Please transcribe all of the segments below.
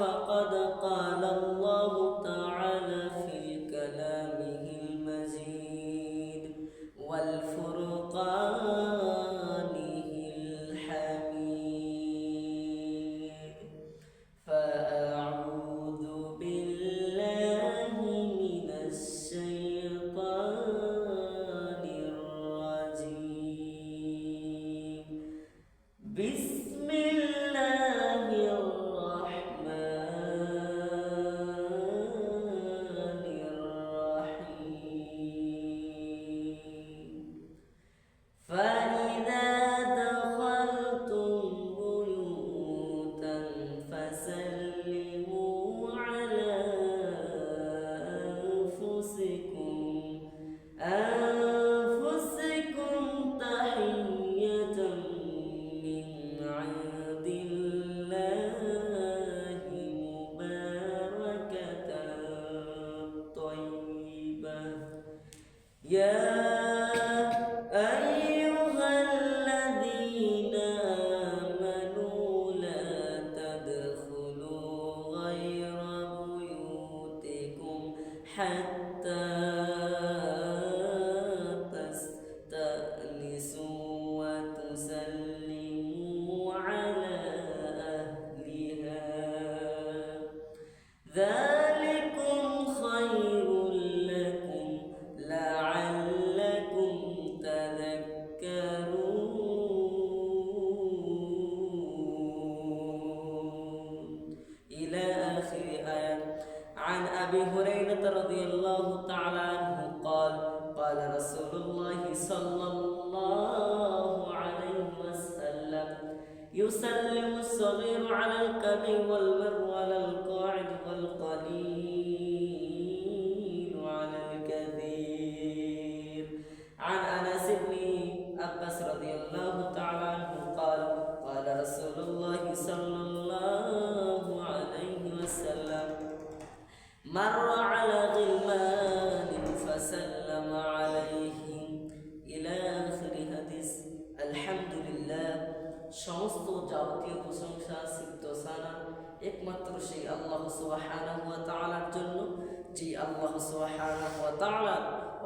فقد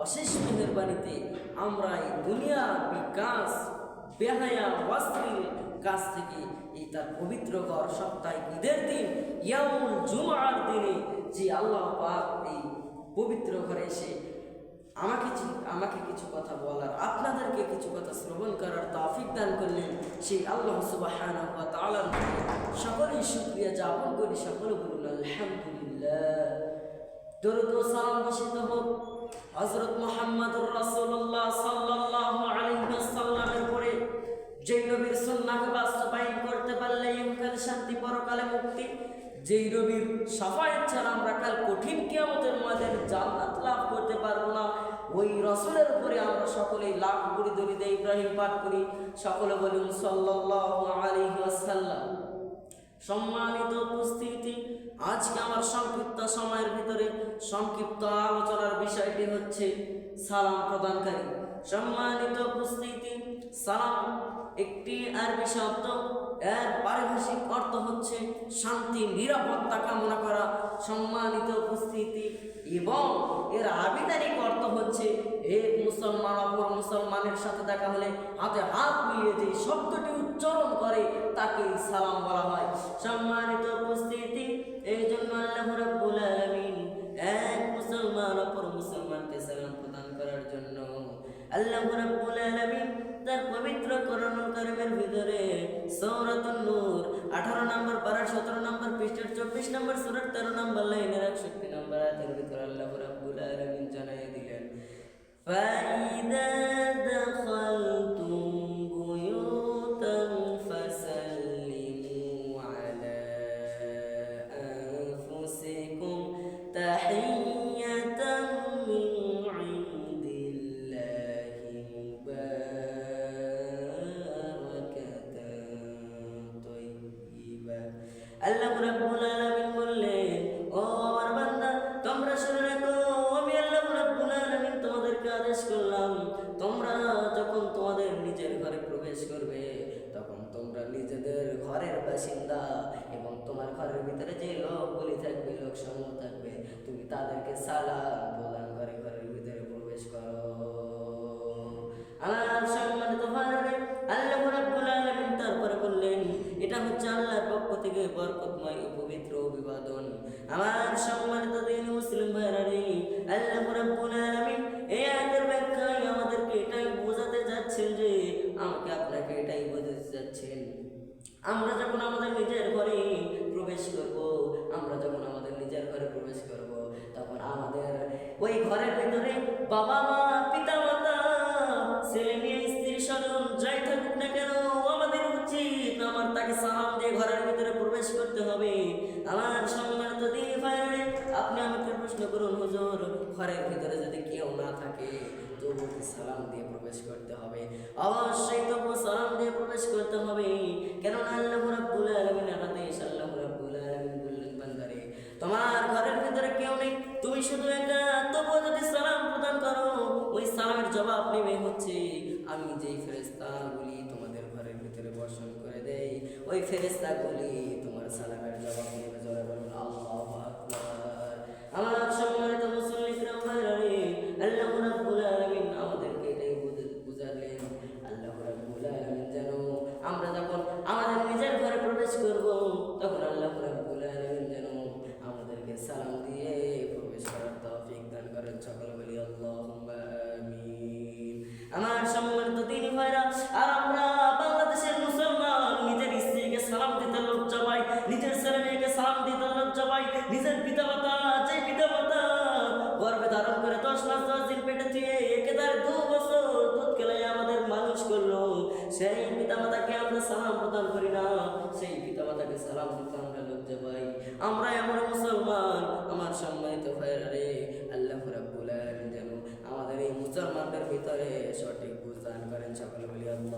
অশেষ মেহেরবানিতে আমরা এই দুনিয়া বিকাশ, বেহায়া ওয়াসরিল কাছ থেকে এই তার পবিত্র ঘর সপ্তাহে ঈদের দিন ইয়ামুল জুমার দিনে যে আল্লাহ পাক এই পবিত্র ঘরে এসে আমাকে আমাকে কিছু কথা বলার, আপনাদেরকে কিছু কথা শ্রবণ করার তৌফিক দান করলেন সেই আল্লাহ তাআলার সকলেই শুকরিয়া যাপন করি, সকলে বলুন আলহামদুলিল্লাহ। দরুদ সালাম বর্ষিত হোক। হযরত মুহাম্মদুর রাসূলুল্লাহ সাল্লাল্লাহু আলাইহি ওয়াসাল্লামের পরে যেই নবীর সুন্নাহকে বাস্তবায়ন করতে পারলে ইহকালে শান্তি, পরকালে মুক্তি, যেই নবীর সাফায়েত ছাড়া আমরা কাল কঠিন কিয়ামতের মাঝে জান্নাত লাভ করতে পারব না, ওই রসুলের উপরে আমরা সকলেই লাভ করি দরিদে ইব্রাহিম পাঠ করি। সকলে বলুন সাল্লাল্লাহু আলাইহি ওয়াসাল্লাম। সম্মানিত উপস্থিতি। আজকে আমার সংক্ষিপ্ত সময়ের ভিতরে সংক্ষিপ্ত আলোচনার বিষয়টি হচ্ছে সালাম প্রদানকারী। সম্মানিত উপস্থিতি, সালাম একটি আরবি শব্দ। এর পারিভাষিক অর্থ হচ্ছে শান্তি, নিরাপত্তা কামনা করা, সম্মানিত উপস্থিতি এবং এর আবিধানিক অর্থ হচ্ছে এক মুসলমান অপর মুসলমানের সাথে দেখা হলে হাতে হাত মিলিয়ে যে শব্দটি উচ্চারণ করে তাকে সালাম বলা হয়। সম্মানিত উপস্থিতি এই জন্য আল্লাহ রাব্বুল আলামিন এক মুসলমান অপর মুসলমানকে সালাম প্রদান করার জন্য আল্লাহ রাব্বুল আলামিন তার পবিত্র করণ করিমের ভিতরে সৌরত নূর, আঠারো নম্বর পারা সতেরো নম্বর পৃষ্ঠের চব্বিশ নম্বর সুরের তেরো নম্বর লাইনের একষট্টি নম্বর আয়াতের ভিতরে আল্লাহ রাব্বুল আলামিন জানাই দিলেন, ফাইদা তখন তোমরা নিজেদের ঘরের বাসিন্দা এবং তোমার ঘরের ভিতরে যে লোকগুলি থাকবে লোক সমূহ থাকবে, তুমি তাদেরকে সালাম প্রদান করে ঘরের ভিতরে প্রবেশ করো। তারপরে বললেন, এটা হচ্ছে আল্লাহর পক্ষ থেকে বরকতময় পবিত্র অভিবাদন। আমার সম্মানিত দিন আমরা যখন আমাদের নিজের ঘরে প্রবেশ করব, আমরা যখন আমাদের নিজের ঘরে প্রবেশ করব, তখন আমাদের ওই ঘরের ভিতরে বাবা মা পিতা মাতা ছেলে মেয়ে স্ত্রী স্বজন যাই থাকুক না কেন, আমাদের উচিত আমার তাকে সালাম দিয়ে ঘরের ভিতরে প্রবেশ করতে হবে। আমার সম্মানিত দিন ভাইরে আপনি আমাকে প্রশ্ন করুন, হুজুর, ঘরের ভিতরে যদি কেউ না থাকে তবু কি সালাম দিয়ে প্রবেশ করতে হবে। অবশ্যই তবু সালাম দিয়ে প্রবেশ করতে হবে। কেননা আল্লাহ রাব্বুল আলামিন রাব্বুল আলামিন বললেন, বান্দারে, তোমার ঘরের ভিতরে কেউ নেই। তুমি শুধু যদি সালাম প্রদান করো, ওই সালামের জবাব নেবে হচ্ছে, আমি যেই ফেরেস্তাগুলি তোমাদের ঘরের ভিতরে বর্ষণ করে দেই, ওই ফেরেস্তাগুলি তোমার সালামের জবাব নেবে। বলুন, আল্লাহু আমার সম্মানিত ভাইরা রে, আল্লাহ রাব্বুল যেন আমাদের এই মুসলমানদের ভিতরে সঠিক বুঝদান করেন সকলে বলি আমিন।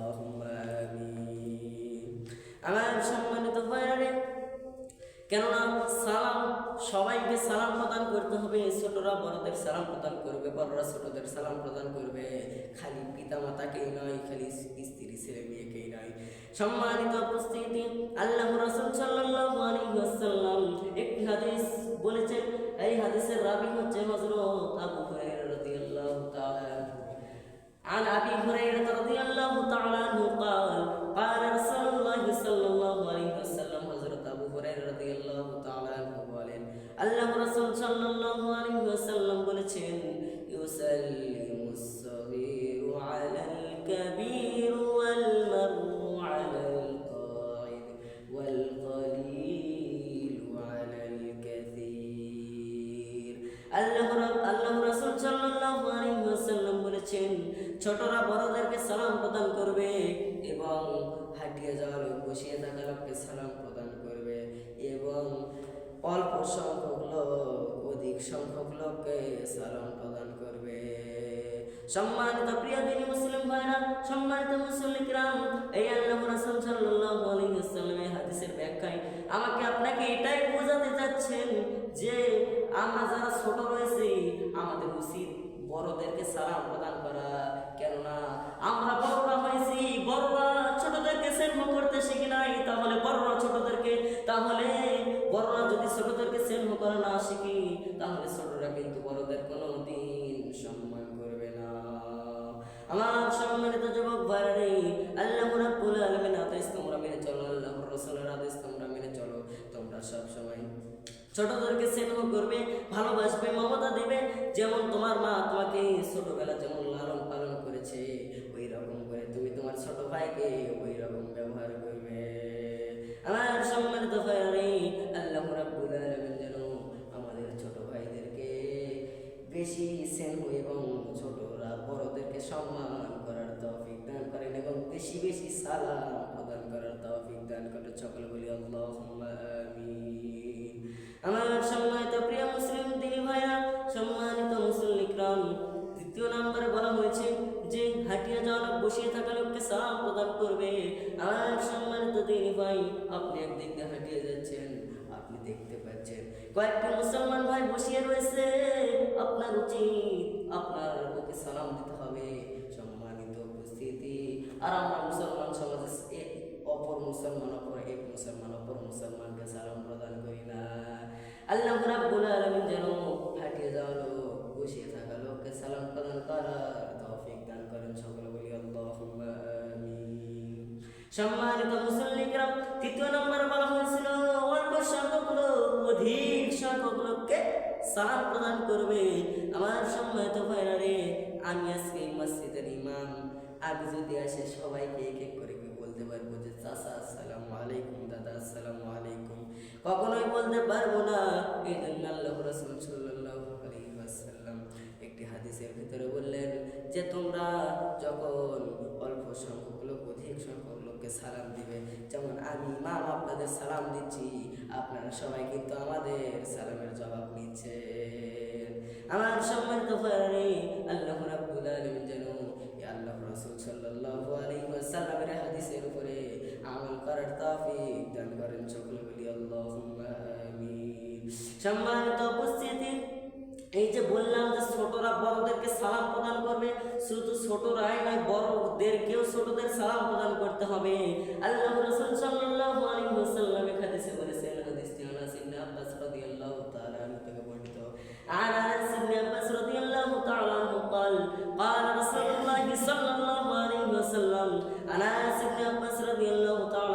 আমার সম্মানিত ভাইরা রে, কেননা সালাম, সবাইকে সালাম প্রদান করতে হবে ছোটরা বড়দের সালাম প্রদান করবে, বড়রা ছোটদের সালাম প্রদান করবে। খালি পিতা মাতাকেই নয়, খালি স্ত্রী, ছেলে, মেয়েকেই নয়। সম্মানিত উপস্থিতি আল্লাহ রাসূল সাল্লাল্লাহু আলাইহি ওয়াসাল্লাম একটি হাদিস বলেছেন এই হাদিসের রাবি হচ্ছে হযরত আবু হুরায়রা রাদিয়াল্লাহু তাআলা আনহু عن ابي هريره رضي الله تعالى عنه قال قال رسول الله صلى الله عليه وسلم সম্মানিত প্রিয় দিনী মুসলিম ভাইরা, সম্মানিত মুসলিকরাম এই হাদিসের ব্যাখ্যায় আমাকে আপনাকে এটাই বোঝাতে চাচ্ছেন যে আমরা যারা ছোট রয়েছি, আমাদের উচিত বড়দেরকে সালাম প্রদান করা। কেননা আমরা বড়রা হয়েছি, বড়রা ছোটদেরকে স্নেহ করতে শিখি নাই, তাহলে বড়রা ছোটদেরকে, তাহলে বড়রা যদি ছোটদেরকে স্নেহ করা না শিখি, তাহলে ছোটরা কিন্তু বড়দের কোনো আমার সম্মানিত যুবক আল্লাহ আলামিন আদেশ তোমরা মেনে চলো আল্লাহর রাসূলের আদেশ তোমরা মেনে চলো। তোমরা সব সময় ছোটদেরকে স্নেহ করবে, ভালোবাসবে, মমতা দেবে, যেমন তোমার মা তোমাকে ছোটবেলা যেমন লালন পালন করেছে ওই রকম করে তুমি তোমার ছোট ভাইকে ওই রকম ব্যবহার করবে কয়েকটা মুসলমান ভাই বসিয়ে রয়েছে। আপনার উচিত আপনার ওকে সালাম দিতে হবে। সম্মানিত উপস্থিতি। আর আমরা মুসলমান সমাজে এ- অপর মুসলমান, অপর এক মুসলমান, অপর মুসলমানকে সালাম প্রদান করি না। আল্লাহ রাব্বুল আলামিন যেন হাঁটিয়ে যাওয়া লোক, বসিয়ে থাকা লোককে সালাম প্রদান করার তৌফিক দান করেন সকলে বলি। আল্লাহুম্মা আমিন। সম্মানিত মুসল্লিকরাম, তৃতীয় নম্বর বলা অধিক সংখ্যক লোককে সালাম প্রদান করবে। আমার সম্মানিত ভাইরা রে আমি আজকে মসজিদের ইমাম। আমি যদি আসে, সবাইকে এক এক করে বলতে পারব যে, চাচা, আসসালামু আলাইকুম, দাদা, আসসালামু আলাইকুম। কখনোই বলতে পারব না। এই জন্য আল্লাহ রাসূল আলাইহি একটি হাদিসের ভিতরে বললেন যে, তোমরা যখন অল্প সংখ্যক লোক অধিক সংখ্যক লোককে সালাম দিবে, যেমন আমি, ইমাম, আপনাদের সালাম দিচ্ছি সবাই কিন্তু আমাদের সালামের জবাব নিচ্ছেন আমার ভাই আল্লাহ রাব্বুল আলামিন আল্লাহ রাসূল সাল্লাল্লাহু আলাইহি ওয়াসাল্লামের হাদিসের উপরে আমল করার তৌফিক দান করেন বলি আল্লাহুম্মা আমিন। সম্মানিত উপস্থিতি, এই যে বললাম যে ছোটরা বড়দেরকে সালাম প্রদান করবে, শুধু ছোটরাই নয়, বড়দেরকেও ছোটদের সালাম প্রদান করতে হবে। আল্লাহ রাসূল সাল্লাল্লাহু আলাইহি ওয়াসাল্লাম এক হাদিসে বলেছেন আনাস ইবনে আব্বাস রাদিয়াল্লাহু তাআলা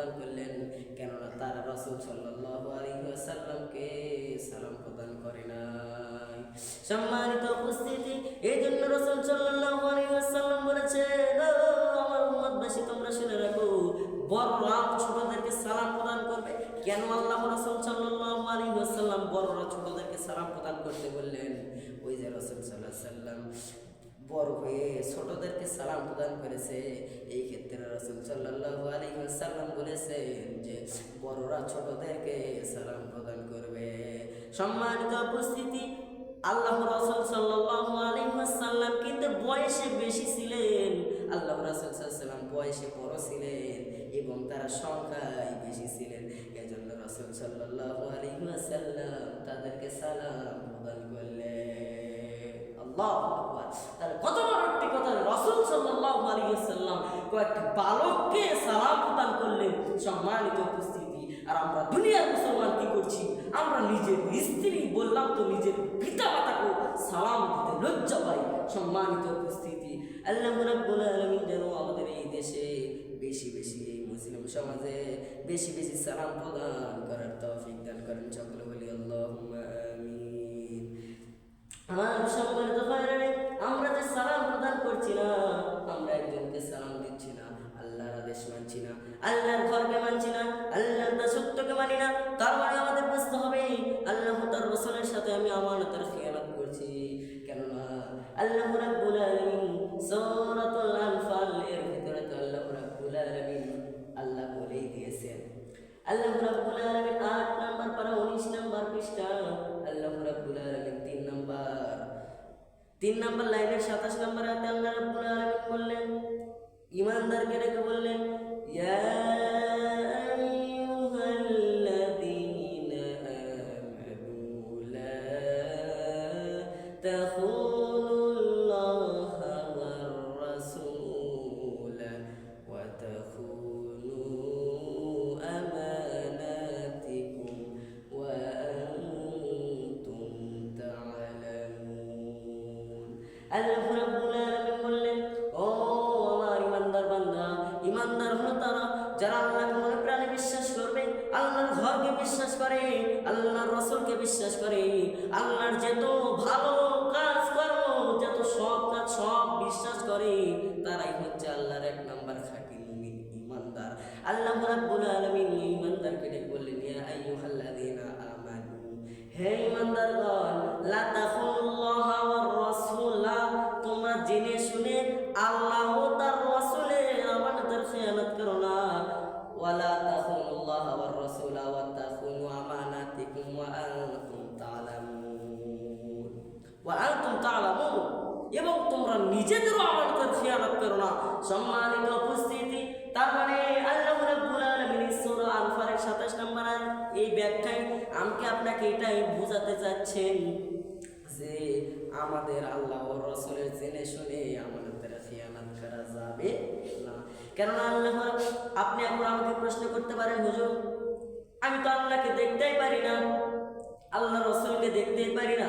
প্রদান করলেন। কেননা তারা রসুল সাল্লাল্লাহু আলাইহি ওয়াসাল্লামকে সালাম প্রদান করে নাই। সম্মানিত উপস্থিতি এই জন্য রসুল ওয়াসাল্লাম বলেছেন আমার তোমরা শুনে রাখো ছোটদেরকে সালাম প্রদান করবে। কেন আল্লাহ রসুল সাল্লাল্লাহু আলাইহি ওয়াসাল্লাম বড়রা ছোটদেরকে সালাম প্রদান করতে বললেন? ওই যে রসুল আলাইহি সাল্লাম বড় হয়ে ছোটদেরকে সালাম প্রদান করেছে এই ক্ষেত্রে রসুল সাল্লাল্লাহু আলাইহি ওয়াসাল্লাম বলেছেন যে বড়রা ছোটদেরকে সালাম প্রদান করবে সম্মানিত উপস্থিতি আল্লাহ রাসূল সাল্লাল্লাহু আলাইহি ওয়াসাল্লাম কিন্তু বয়সে বেশি ছিলেন আল্লাহ রাসূল সাল্লাল্লাহু বয়সে বড় ছিলেন এবং তারা সংখ্যায় বেশি ছিলেন এজন্য রাসূল সাল্লাল্লাহু আলাইহি ওয়াসাল্লাম তাদেরকে সালাম প্রদান করলেন আল্লাহ সম্মানিত উপস্থিতি। আর আমরা দুনিয়ার আল্লাহ যেন আমাদের এই দেশে বেশি বেশি মুসলিম সমাজে বেশি বেশি সালাম প্রদান করার তৌফিক দান করেন সকলে বলি আমিন আমার সম্মানিত ভাইরানে আমরা যে সালাম প্রদান করছি না, আমরা একজনকে সালাম দিচ্ছি না। আল্লাহর আদেশ মানছি না, আল্লাহর ঘরকে মানছি না, আল্লাহর দাসত্বকে মানি না। তার মানে আমাদের বুঝতে হবে। আল্লাহ তার রসুলের সাথে আমি আমানতের খেয়ালাত করছি। কেননা আল্লাহ রাব্বুল আলামিন সূরাতুল আনফাল, এর ভিতরে তো আল্লাহ রাব্বুল আলামিন আল্লাহ বলেই দিয়েছেন। আল্লাহ রাব্বুল আলামিন 8 নম্বর পারা 19 নম্বর পৃষ্ঠা। আল্লাহ রাব্বুল আলামিন তিন নম্বর লাইনের সাতাশ নম্বর হাতে আল্লাহ রাব্বুল আলামিন বললেন ইমানদারকে রেখে বললেন ইয়া রাব্বুল আলামিন ইমানদারকে ডেকে বললেন, ইয়া আইয়ুহাল্লাযীনা আমানু, হে ইমানদারগণ, লা তাখুনুল্লাহা ওয়ার রাসূলা, তোমরা জেনে শুনে আল্লাহ ও তার রাসূলের আমানতের খেয়ানত করো না। ওয়ালা তাখুনুল্লাহা ওয়ার রাসূলা ওয়া তাখুনু আমানাতিকুম ওয়া আনতুম তা'লামুন ওয়া আনতুম তা'লামুন এবং তোমরা নিজেদেরও আমানতের খেয়ানত করো না। সম্মানিত উপস্থিতি, তার মানে আল্লাহ 27 নম্বর এই ব্যাখ্যায় আমাকে আপনাকে এটাই বোঝাতে চাচ্ছেন যে আমাদের আল্লাহ রসুলের জেনে শুনে আমাদের খেয়ানত করা যাবে না। কেননা আল্লাহ আপনি এখন আমাকে প্রশ্ন করতে পারেন, হুজুর, আমি তো আল্লাহকে দেখতেই পারি না, আল্লাহ রসুলকে দেখতেই পারি না।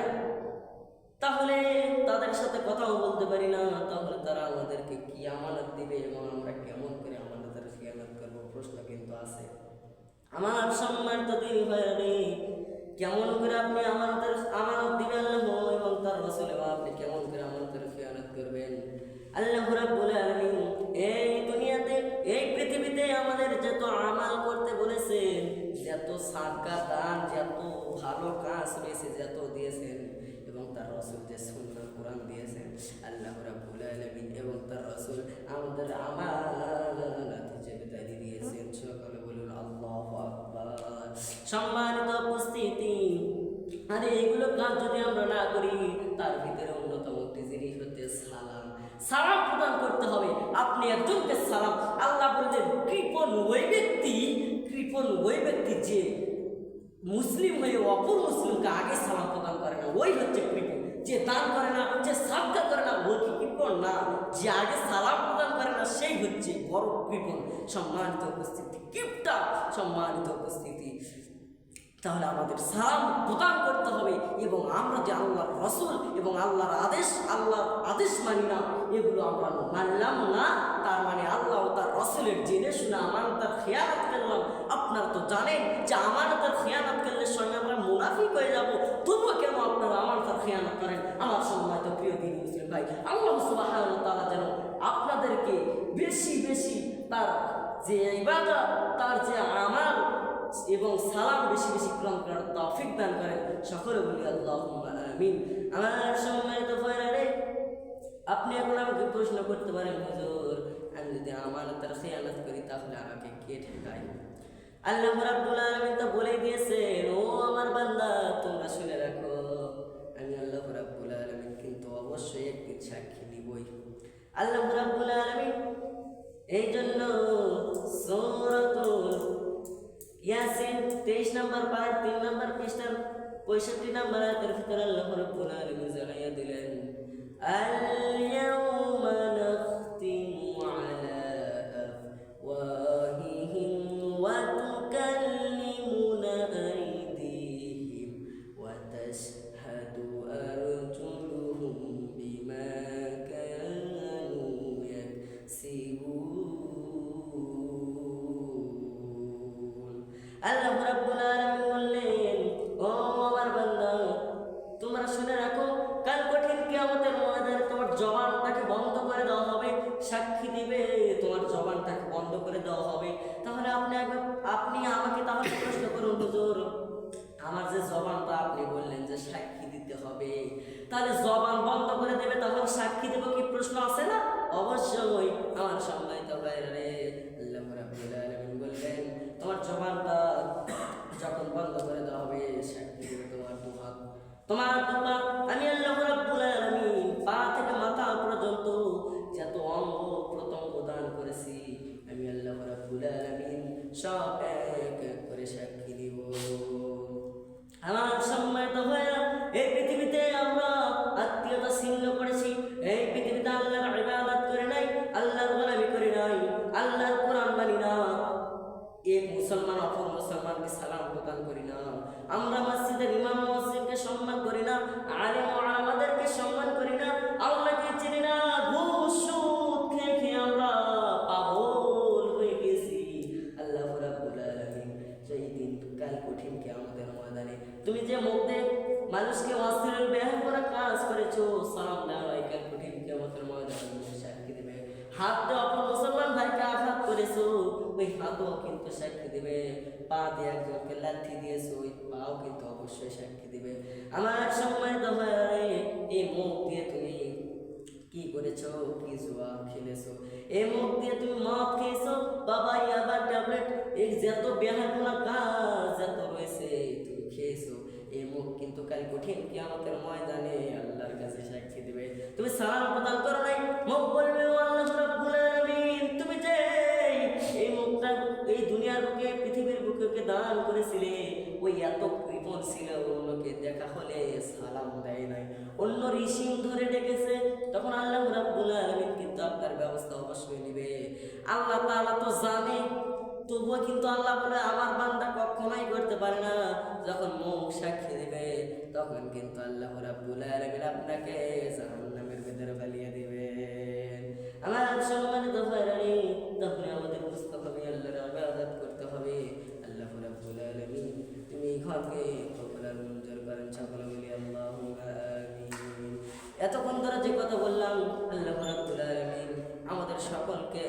তাহলে তাদের সাথে কথাও বলতে পারি না, তাহলে তারা আমাদেরকে কি আমানত দিবে এবং আমরা কেমন করে আমাদের খেয়ালত করব? প্রশ্ন কিন্তু আছে। আমার সম্মানিত দিন ভাইরে কেমন করে আপনি আমাদের আমানত দিবেন এবং তার রসুলে বা আপনি কেমন করে আমাদের খেয়ালত করবেন? আল্লাহ রাব্বুল আলামিন এই দুনিয়াতে, এই পৃথিবীতে আমাদের যত আমাল করতে বলেছেন যত সাদকা দান, যত ভালো কাজ রয়েছে, যত দিয়েছেন এবং তার রসুল যে সুন্দর কোরআন দিয়েছেন, আল্লাহ রাব্বুল আলামিন এবং তার রসুল আমাদের আমানত হিসেবে দাঁড়িয়ে দিয়েছেন সকলে বলুন আল্লাহু আকবার সম্মানিত উপস্থিতি। আরে, এগুলো কাজ যদি আমরা না করি, তার ভিতরে অন্যতম একটি জিনিস হচ্ছে সালাম। সালাম প্রদান করতে হবে। আপনি একজনকে সালাম। আল্লাহ বলছেন কৃপণ ওই ব্যক্তি, কৃপণ ওই ব্যক্তি যে মুসলিম হয়ে অপর মুসলিমকে আগে সালাম প্রদান করে না, ওই হচ্ছে কৃপণ। যে দান করে না, যে সাবধান করে না, ও কি কৃপণ না? যে আগে সালাম প্রদান করে না সেই হচ্ছে বড় কৃপণ সম্মানিত উপস্থিতি, কিপটা সম্মানিত উপস্থিতি। তাহলে আমাদের সালাম প্রদান করতে হবে এবং আমরা যে আল্লাহর রসুল এবং আল্লাহর আদেশ আল্লাহর আদেশ মানি না, এগুলো আমরা মানলাম না। তার মানে আল্লাহ তার রসুলের জেনে শুনে আমানতার খেয়ানত করলাম। আপনারা তো জানেন যে আমানতার খেয়ানত করলে সঙ্গে আমরা মুনাফিক হয়ে যাব। তবুও কেন আপনারা আমানতার খেয়ানত করেন? আমার সম্মানিত প্রিয় দিন মুসলিম ভাই, আল্লাহ সুবাহ তারা যেন আপনাদেরকে বেশি বেশি তার যে ইবাদত, তার যে আমার এবং সালাম বেশি বেশি গ্রহণ করার তৌফিক দান করেন সকলে বলি আল্লাহ আমিন। আমার সম্মানিত ভাইরা আপনি এখন আমাকে প্রশ্ন করতে পারেন, হুজুর, আমি যদি আমার আমানতের খেয়ানত করি, তাহলে আমাকে কে ঠেকায়? আল্লাহ রাব্বুল আলামিন তো বলে দিয়েছেন, ও আমার বান্দা, তোমরা শুনে রাখো। আমি আল্লাহ রাব্বুল আলামিন কিন্তু অবশ্যই একদিন সাক্ষী আল্লাহ রাব্বুল আলামিন এই জন্য সূরাতুল ইয়াসিন 23 নম্বর পাঁচ 3 নম্বর পৃষ্ঠার 65 নম্বর আয়াতের ভিতরে আল্লাহ রাব্বুল আলামিন জানাইয়া দিলেন আল ইয়াউমা জবানটাকে বন্ধ করে দেওয়া হবে, সাক্ষী দিবে, তোমার জবানটাকে বন্ধ করে দেওয়া হবে। তাহলে আপনি একবার, আপনি আমাকে তাহলে প্রশ্ন করুন, হুজুর, আমার যে জবানটা আপনি বললেন যে সাক্ষী দিতে হবে, তাহলে জবান বন্ধ করে দেবে, তাহলে সাক্ষী দেবো কি প্রশ্ন আছে না? অবশ্যই, আমার সম্মানিত ভাইরা রে, আল্লাহ রাব্বুল আলামিন বললেন, তোমার জবানটা যখন বন্ধ করে দেওয়া হবে, সাক্ষী দেবে তোমার দু তোমার দু এই পৃথিবীতে আমরা আত্মীয়তা ছিন্ন করেছি। নাই, আল্লাহর গোলামি করে নাই, আল্লাহর কোরআন মানি না। মুসলমান অপর মুসলমানকে সালাম প্রদান করি না। আমরা মসজিদের ইমাম মসজিদকে সম্মান করি না। আলিম মানুষকে অস্থিরের ব্যয় করা কাজ করেছ, সালাম কঠিন কি আমাদের ময়দানে সাক্ষী দেবে। অপর মুসলমান ভাইকে আঘাত করেছ, ওই হাতও কিন্তু সাক্ষী দিবে। পা দিয়ে একজনকে লাথি দিয়েছ, ওই পাও কিন্তু অবশ্যই সাক্ষী দিবে। আমার ভাই এই মুখ দিয়ে তুমি কি করেছ, কি জুয়া খেলেছো? এই মুখ দিয়ে তুমি মদ খেয়েছো? বাবা আবার ট্যাবলেট, এই যত বেহাগুনা কাজ যত রয়েছে, তুমি খেয়েছো। এই মুখ কিন্তু কাল কঠিন কি আমাদের ময়দানে আল্লাহর কাছে সাক্ষী দিবে। তুমি সালাম প্রদান করো নাই, মুখ বলবে আল্লাহ রাব্বুল আলামিন। তুমি যে এই মুখটা, এই দুনিয়ার বুকে, পৃথিবীর বুকে দান করেছিলে ওই এত কৃপণ ছিল, অন্যকে দেখা হলে সালাম দেয় নাই। অন্য ঋষি ধরে ডেকেছে, তখন আল্লাহ রাব্বুল আলামিন কিন্তু আপনার ব্যবস্থা অবশ্যই নেবে। আল্লাহ তাআলা তো জানে তবুও কিন্তু আল্লাহ বলে, আমার বান্দা কখনোই করতে পারে না। যখন মুখ সাক্ষী দেবে, তখন কিন্তু আল্লাহ রাব্বুল আলামিন আপনাকে জাহান্নামের ফেলিয়ে আমার তখন আমাদের বুঝতে হবে আল্লাহর করতে হবে। আল্লাহ রাব্বুল আলামিন, তুমি ঘরকে মঞ্জুর করেন সকলে আল্লাহুম্মা আমিন। এতক্ষণ ধরে যে কথা বললাম, আল্লাহ রাব্বুল আলামিন আমাদের সকলকে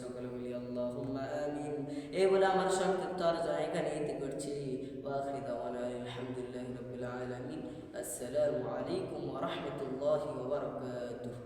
সকলে বলি আল্লাহুম্মা আমিন। এই বলে আমার সংক্ষিপ্ত আলোচনা এখানে ইতি করছি। ওয়াখির দাওয়ানা আলহামদুলিল্লাহি রাব্বিল আলামিন। আসসালামু আলাইকুম ওয়া রাহমাতুল্লাহি ওয়া বারাকাতুহু।